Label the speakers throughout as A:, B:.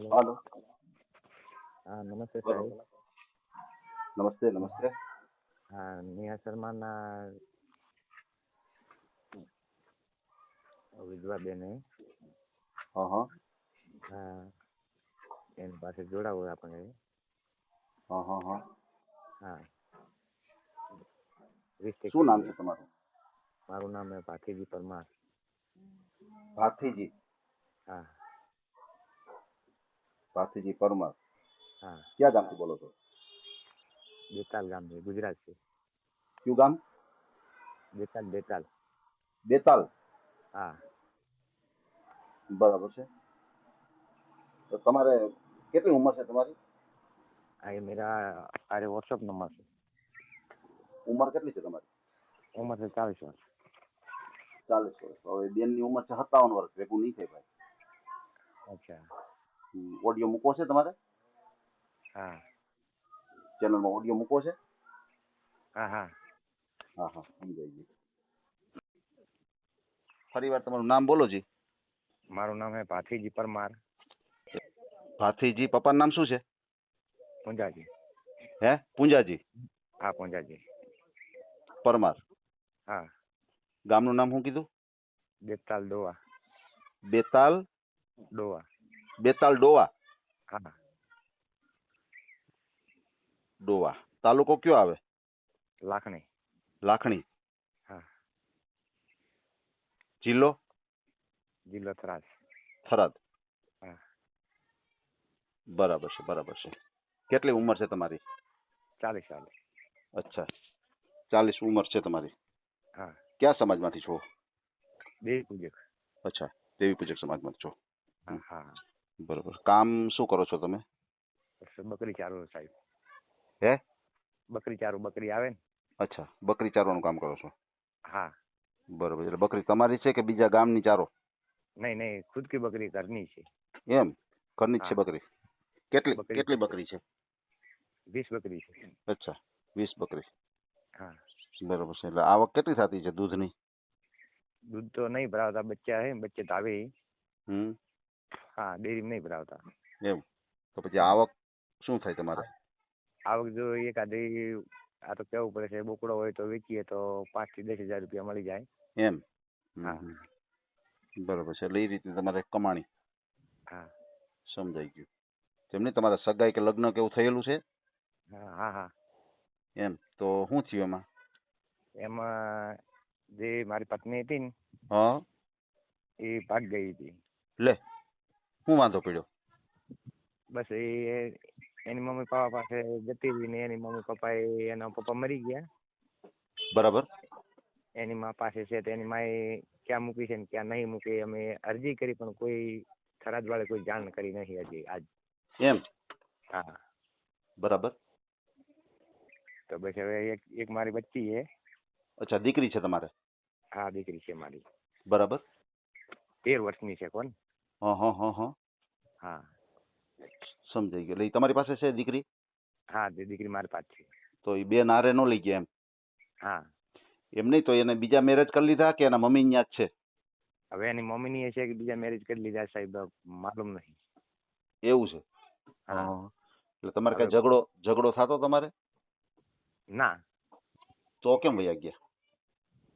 A: હાલો
B: હા નમસ્તે સાહેબ
A: નમસ્તે નમસ્તે
B: હા નેહા શર્માના વિધવા બેન હા.
A: હા હા.
B: એની પાસે જોડાવું આપણે.
A: હા હા હા.
B: હા
A: શું નામ છે તમારું?
B: મારું નામ હે ભાથીજી પરમાર.
A: ભાથીજી.
B: હા
A: પાર્થિવજી પરમાર. ક્યાં ગામથી બોલો છો?
B: બેતાલ ગામથી ગુજરાતથી
A: કયું ગામ?
B: બેતાલ બેતાલ.
A: બેતાલ.
B: હા.
A: બરાબર છે. તો તમારે કેટલી ઉંમર છે તમારી?
B: આ મેરા આરે વોટ્સઅપ નંબર છે.
A: ઉંમર કેટલી છે તમારી?
B: ઉંમર છે ચાલીસ વર્ષ.
A: ચાલીસ વર્ષ. હવે બેનની ઉંમર છે સત્તાવન વર્ષ. ભેગું નહીં થાય ભાઈ.
B: અચ્છા.
A: ઓડિયો મૂકો છે તમારે?
B: હા.
A: ચેનલમાં ઓડિયો મૂકો છે?
B: હા હા.
A: હા હા. સમજાઈ ગયું. ફરી વાર તમારું નામ બોલો જી.
B: મારું નામ હે ભાથીજી પરમાર.
A: ભાથીજી પપ્પાનું નામ શું છે?
B: પુંજાજી.
A: હે? પૂંજાજી?
B: હા પુંજાજી.
A: પરમાર.
B: હા.
A: ગામનું નામ શું કીધું?
B: બેતાલ ડોવા
A: બેતાલ
B: ડોવા
A: બેતાલ ડોવા. ડોવા. તાલુકો કયો આવે?
B: લાખણી.
A: લાખણી.
B: હા.
A: જિલ્લો?
B: જિલ્લો થરાદ.
A: થરાદ. બરાબર છે બરાબર છે. કેટલી ઉંમર છે તમારી?
B: ચાલીસ સાલ
A: અચ્છા. ચાલીસ ઉંમર છે તમારી.
B: હા.
A: ક્યાં સમાજમાંથી છો?
B: દેવી પૂજક.
A: અચ્છા. દેવી પૂજક સમાજમાંથી છો.
B: હા હા.
A: બરાબર. કામ શું કરો છો તમે?
B: બકરી ચારો સાહેબ.
A: હે?
B: બકરી ચારો બકરી આવે ને?
A: અચ્છા બકરી ચારવાનું કામ કરો છો?
B: હા.
A: બરોબર એટલે બકરી તમારી છે કે બીજા ગામની ચારો?
B: નહીં નહીં ખુદ કી બકરી ઘરની છે.
A: એમ? ઘરની જ છે બકરી? કેટલી
B: બકરી
A: કેટલી બકરી છે?
B: વીસ બકરી છે.
A: અચ્છા વીસ બકરી.
B: હા.
A: બરોબર છે એટલે આવક કેટલી થતી છે દૂધની?
B: દૂધ તો નહીં ભરાવતા બચ્ચા હે બચ્ચે તાવે
A: હમ.
B: હા ડેરી નહીં ભરાવતા.
A: એવું? તો પછી આવક શું થાય તમારે?
B: આવક જો એકાદી આ તો કેવું પડે છે બોકડો હોય તો વેચીએ તો પાંચથી દસ હજાર રૂપિયા મળી જાય.
A: એમ?
B: હા.
A: બરોબર છે એટલે એ રીતે તમારે કમાણી.
B: હા.
A: સમજાઈ ગયું. તેમને તમારા સગાઈ કે લગ્ન કેવું થયેલું છે?
B: હા હા હા.
A: એમ? તો શું થયું એમાં?
B: એમાં જે મારી પત્ની હતી ને
A: હા.
B: એ ભાગ ગઈ હતી.
A: લે. શું વાંધો પડ્યો?
B: બસ એ એની મમ્મી પપ્પા પાસે જતી રહી ને એની મમ્મી પપ્પા એ એના પપ્પા મરી ગયા.
A: બરાબર.
B: એની માં પાસે છે તો એની માએ ક્યાં મૂકી છે ને ક્યાં નહીં મૂકી અમે અરજી કરી પણ કોઈ થરાદ વાળે કોઈ જાણ કરી નહીં હજી આજ.
A: એમ?
B: હા.
A: બરાબર.
B: તો બસ હવે એક એક મારી બચ્ચી છે.
A: અચ્છા દીકરી છે તમારે?
B: હા દીકરી છે મારી.
A: બરાબર.
B: તેર વર્ષની છે કોણ?
A: હા હા હા હા.
B: હા
A: સમજાઈ ગયું. એટલે ઈ તમારી પાસે છે દીકરી?
B: હા તે દીકરી મારી પાસે છે.
A: તો એ બે નારે નો લઈ ગયા એમ?
B: હા.
A: એમ નહીં તો એને બીજા મેરેજ કરી લીધા કે એના મમ્મી ન્યા જ છે?
B: હવે એની મમ્મીની એ છે કે બીજા મેરેજ કરી લીધા સાહેબ માલુમ નહીં.
A: એવું છે?
B: હા.
A: હા. એટલે તમારે કઈ
B: હવે-
A: ઝઘડો ઝઘડો થતો તમારે?
B: ના.
A: તો કેમ વયા ગયા?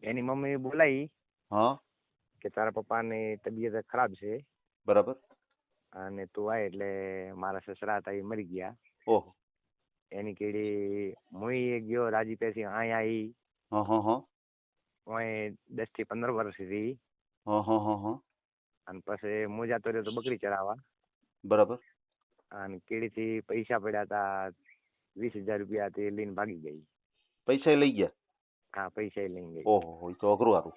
B: એની મમ્મી બોલાવી
A: હા.
B: કે તારા પપ્પાની તબિયત ખરાબ છે.
A: બરાબર?
B: અને તું આય એટલે મારા સસરા હતા એ મરી ગયા.
A: ઓહો.
B: એની કેડી મુઈ ગયો રાજી પેસી અહીંયા આઈ.
A: હા હા હા.
B: ઓય દસથી પંદર વર્ષ સુધી
A: હા હા હા હા.
B: અને પછી હું જતો રહ્યો તો બકરી ચરાવવા.
A: બરાબર.
B: અને કેડીથી પૈસા પડ્યા હતા વીસ હજાર રૂપિયા તે લઈને ભાગી ગઈ.
A: પૈસા લઈ ગયા?
B: હા પૈસા લઈને ગઈ.
A: ઓહો તો અઘરું હારું.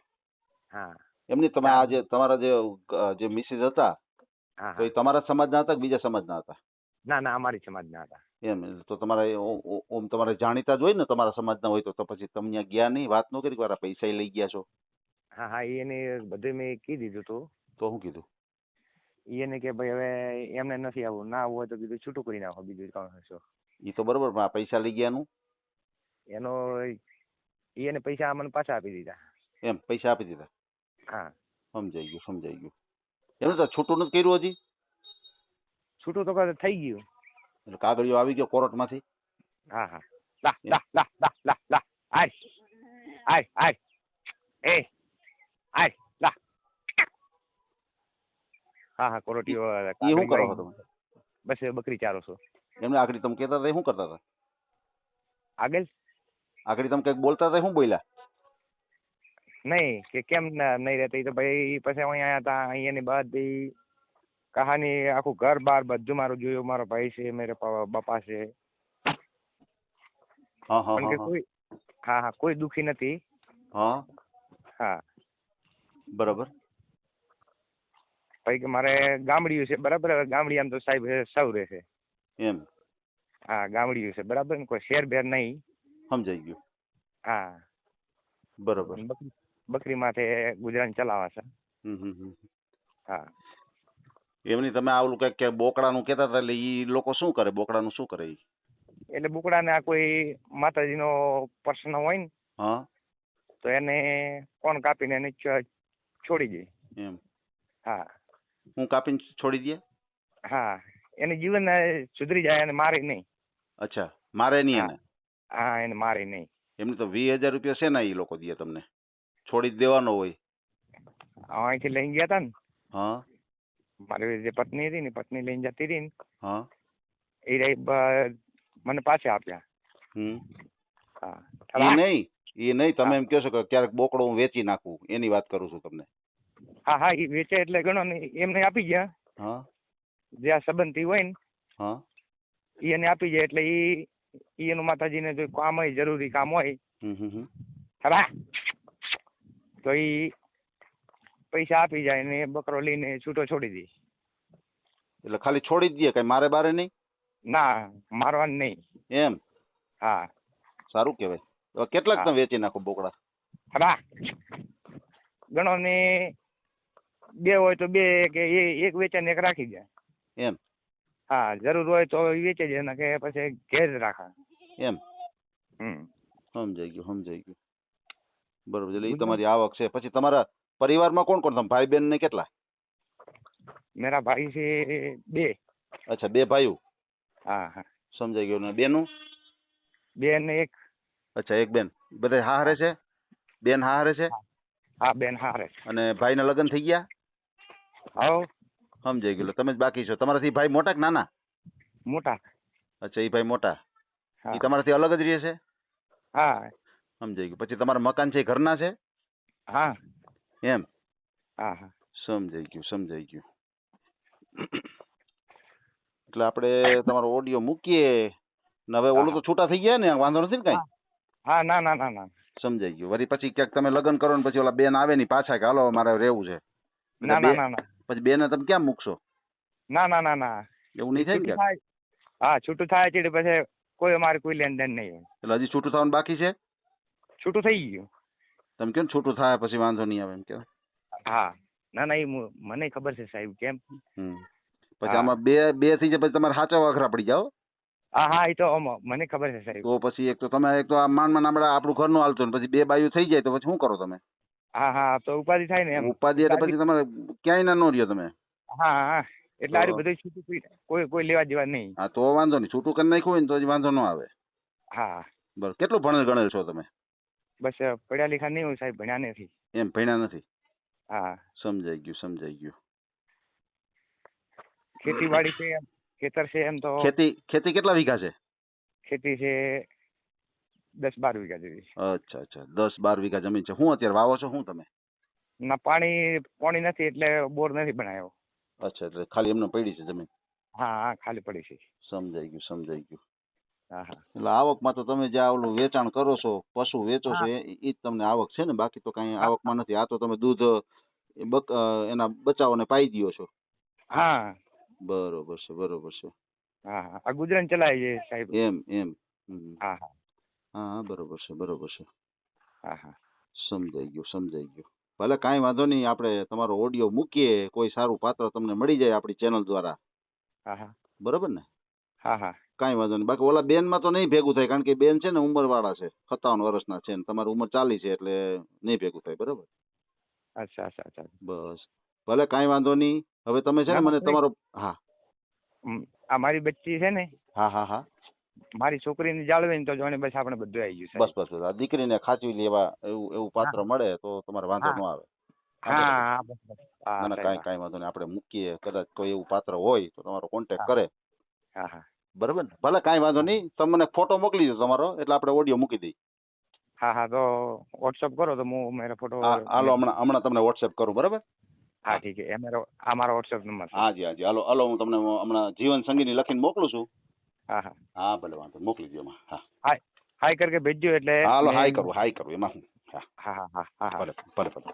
B: હા.
A: એમની તમે આજે તમારા જે જે મિસિસ હતા તો એ તમારા સમાજના હતા કે બીજા સમાજના હતા?
B: ના ના અમારી સમાજના હતા.
A: એમ તો તમારે ઓમ તમારે જાણીતા જ હોય ને તમારા સમાજના હોય તો તો પછી તમે ત્યાં ગયા નહીં વાત ન કરી કે મારા પૈસા લઈ ગયા છો?
B: હા હા એને બધે મેં કહી દીધું હતું
A: તો શું કીધું?
B: એને કે ભાઈ હવે એમને નથી આવવું ના આવવું હોય તો કીધું છૂટું કરી નાખો બીજું કામ હશો
A: એ તો બરોબર પણ આ પૈસા લઈ ગયાનું
B: એનો? એને પૈસા મને પાછા આપી દીધા.
A: એમ પૈસા આપી દીધા?
B: હા.
A: સમજાઈ ગયું સમજાઈ ગયું. એનું તો છૂટું નથી કર્યું હજી.
B: છૂટું તો કદાચ થઈ ગયું.
A: એટલે કાગળિયો આવી ગયો કોર્ટમાંથી.
B: હા હા. લા લા લા લા લા લા. આય. આય આય. એ. આય લા. હા હા કોરોટીઓ
A: એ શું કરો તમે?
B: બસ એ બકરી ચારો છો.
A: એમને આગળ તમે કહેતા હતા શું કરતા હતા?
B: આગળ?
A: આગળ તમે કંઈક બોલતા હતા શું બોલ્યા?
B: નહીં કે કેમ નહીં રહેતી? તો ભાઈ પછી અહીંયા આયા હતા અહીંયાની બધી કહાની આખું ઘર બાર બધું મારું જોયું. મારો ભાઈ છે મેરે બાપા છે.
A: હા હા
B: પણ કે
A: હા હા.
B: કોઈ હા હા કોઈ દુખી નથી.
A: હા.
B: હા.
A: બરાબર.
B: ભાઈ કે મારે ગામડિયું છે બરાબર? હવે આમ તો સાહેબ સૌ રહેશે
A: એમ.
B: હા ગામડિયું છે બરાબર? ને કોઈ શેર બેર નહીં.
A: સમજાઈ ગયું.
B: હા.
A: બરાબર.
B: બકરી માટે માથે ગુજરાન ચલાવા છે. હા.
A: એમની તમે આ ઓલું કંઈક કે બોકડાનું કહેતા હતા એટલે ઈ લોકો શું કરે? બોકડાનું શું કરે ઈ?
B: એટલે બુકડાને આ કોઈ માતાજીનો પ્રશ્ન હોય ને
A: હા.
B: તો એને કોણ કાપીને એને છોડી દે.
A: એમ.
B: હા.
A: હું કાપીને છોડી દે?
B: હા. એને જીવન સુધરી જાય અને મારે નહીં.
A: અચ્છા. મારે નહીં
B: હા.
A: એને?
B: હા એને મારે નહીં.
A: એમને તો વીસ હજાર રૂપિયા છે ને એ લોકો દે તમને? છોડી જ દેવાનો હોય.
B: અહીંથી લઈને ગયા હતા ને.
A: હા.
B: મારી જે પત્ની હતી ને પત્ની લઈને જતી હતી ને.
A: હા.
B: એ રહી મને પાછા આપ્યા.
A: હમ.
B: હા.
A: નહીં એ નહીં તમે એમ કહો છો કે ક્યારેક બોકડો હું વેચી નાખું એની વાત કરું છું તમને.
B: હા હા એ વેચે એટલે ગણો ને એમને આપી ગયા.
A: હા.
B: જે આ સંબંધી હોય ને
A: હા.
B: એ એને આપી જાય એટલે ઈ ઈ એનું માતાજીને જો કામ હોય જરૂરી કામ હોય. ખરા તો એ પૈસા આપી જાય ને બકરો લઈને છૂટો છોડી દે.
A: એટલે ખાલી છોડી જ દે કઈ મારે બારે નહીં?
B: ના મારવાનું નહીં.
A: એમ?
B: હા.
A: સારું કહેવાય. હવે કેટલાક તમે વેચી નાખો બોકડા?
B: હા ગણો ને બે હોય તો બે કે એ- એક વેચે ને એક રાખી જાય
A: એમ?
B: હા જરૂર હોય તો વેચે જાય ને કે પછી ઘેર રાખા.
A: એમ?
B: હમ.
A: સમજાઈ ગયું સમજાઈ ગયું. બરોબર એટલે તમારી આવક છે. પછી તમારા પરિવારમાં કોણ કોણ તમે? ભાઈ બેન ને કેટલા?
B: મેરા ભાઈ છે બે.
A: અચ્છા બે ભાઈઓ?
B: હા હા.
A: સમજાઈ ગયું. ને બેનું?
B: બેન એક.
A: અચ્છા એક બેન. બધા હારે છે? બેન હારે છે?
B: હા. બેન હારે
A: અને ભાઈના લગ્ન થઈ ગયા?
B: હા
A: સમજાઈ ગયું. તમે જ બાકી છો. તમારાથી ભાઈ મોટા કે નાના?
B: મોટા.
A: અચ્છા એ ભાઈ મોટા. એ તમારાથી અલગ જ રહે છે?
B: હા.
A: સમજાઈ ગયું. પછી તમારા મકાન છે એ ઘરના છે?
B: હા.
A: એમ?
B: હા હા.
A: સમજાઈ ગયું સમજાઈ ગયું. એટલે આપણે તમારો ઓડિયો મૂકીએ. ને હવે ઓલું તો છૂટા થઈ ગયા ને વાંધો નથી ને કઈ?
B: હા. ના ના ના ના.
A: સમજાઈ ગયું. વળી પછી ક્યાંક તમે લગ્ન કરો ને પછી ઓલા બેન આવે ની પાછા કે હાલો મારે રહેવું છે.
B: ના ના ના ના.
A: પછી બેને તમે ક્યાં મૂકશો?
B: ના ના ના ના.
A: એવું નહીં થાય
B: હા છૂટું થાય છે પછી કોઈ અમારે કોઈ લેન દેન નહીં
A: એટલે હજી છૂટું થવાનું બાકી છે?
B: છૂટું થઈ ગયું.
A: તમે કેમ છૂટું થાય પછી વાંધો નહીં આવે એમ કે?
B: હા. ના ના એ મને ખબર છે સાહેબ કેમ?
A: પછી આમાં બે બે થઈ જાય પછી તમારે સાચા વખરા પડી જાઓ.
B: હા હા એ તો મને ખબર છે સાહેબ.
A: તો પછી એક તો તમે એક તો આ માનમાં આપણે આપણું ઘરનું હાલતું ને પછી બે બાયું થઈ જાય તો પછી શું કરો તમે?
B: હા હા તો ઉપાધિ થાય ને એમ.
A: ઉપાધિ એટલે પછી તમારે ક્યાંય ના નો રહ્યો તમે.
B: હા હા એટલે આરું બધું છૂટું કોઈ- કોઈ લેવા દેવા નહીં.
A: હા તો વાંધો નહીં. છૂટું કરી નાખ્યું હોય ને તો વાંધો ન આવે.
B: હા.
A: બરાબર કેટલું ભણેલ ગણેલ છો તમે?
B: બસ પડ્યા લીખા નહીં હોય સાહેબ ભણ્યા નથી.
A: એમ ભણ્યા નથી?
B: હા.
A: સમજાઈ ગયું સમજાઈ ગયું.
B: ખેતીવાડી છે એમ ખેતર છે એમ તો
A: ખેતી ખેતી કેટલા વીઘા છે?
B: ખેતી છે દસ બાર વીઘા જેવી
A: અચ્છા અચ્છા દસ બાર વીઘા જમીન છે. હું અત્યારે વાવો છો હું તમે?
B: ના પાણી પાણી નથી એટલે બોર નથી બનાવ્યો
A: અચ્છા એટલે ખાલી એમને પડી છે જમીન?
B: હા હા ખાલી પડી છે.
A: સમજાઈ ગયું સમજાઈ ગયું.
B: હા હા
A: એટલે આવકમાં તો તમે જે આ ઓલું વેચાણ કરો છો પશુ વેચો છો એ ઈ જ તમને આવક છે ને? બાકી તો કઈ. આવકમાં નથી. આ તો તમે દૂધ એ બક એના પાઈ દ્યો છો.
B: હા.
A: બરોબર છે બરોબર છે.
B: હા આ ગુજરાન ચલાય છે સાહેબ.
A: એમ એમ. હમ.
B: હા હા.
A: હા હા બરોબર છે બરોબર છે.
B: હા હા.
A: સમજાઈ ગયું સમજાઈ ગયું. ભલે કાંઈ વાંધો નહીં આપણે તમારો ઓડિયો મૂકીએ. કોઈ સારું પાત્ર તમને મળી જાય આપણી ચેનલ દ્વારા.
B: હા હા.
A: બરોબર ને?
B: હા હા.
A: કાંઈ વાંધો નહીં. બાકી ઓલા બેનમાં તો નહીં ભેગું થાય કારણ કે બેન છે ને ઉંમરવાળા છે. સત્તાવન વર્ષના છે ને તમારી ઉંમર ચાલી છે એટલે નહીં ભેગું થાય બરોબર?
B: અચ્છા અચ્છા અચ્છા.
A: બસ. ભલે કાંઈ વાંધો નહીં. હવે તમે છે ને મને તમારો હા.
B: આ મારી બચ્ચી છે ને
A: હા હા હા.
B: મારી છોકરીને જાળવે ને તો જોને બસ આપણે બધું આવી ગયું
A: બસ બસ બસ. આ દીકરીને ખાચવી લેવા એવું એવું પાત્ર મળે તો તમારે વાંધો ન આવે.
B: હા હા બસ બસ.
A: ના ના કાંઈ કાંઈ વાંધો નહીં. આપણે મૂકીએ. કદાચ કોઈ એવું પાત્ર હોય તો તમારો કોન્ટેક્ટ કરે.
B: હા હા.
A: બરાબર ને? ભલે કાંઈ વાંધો નહીં. તમે મને ફોટો મોકલી દો તમારો એટલે આપણે ઓડિયો મૂકી દઈએ.
B: હા હા તો વોટ્સઅપ કરો તો હું મેરો ફોટો
A: હા હાલો હમણાં હમણાં તમને વોટ્સએપ કરું બરાબર?
B: હા ઠીક છે. એ મારો આ મારો વોટ્સઅપ નંબર છે.
A: હાજી હાજી. હાલો હાલો હું તમને હમણાં જીવન સંગીની લખીને મોકલું છું.
B: હા હા.
A: હા ભલે વાંધો મોકલી દો એમાં. હા.
B: હાય કરકે ભેજજો એટલે
A: હાલો હાય કરું હાય કરું. એમાં હા
B: હા. હા હા હા હા
A: ભલે ભલે ભલે.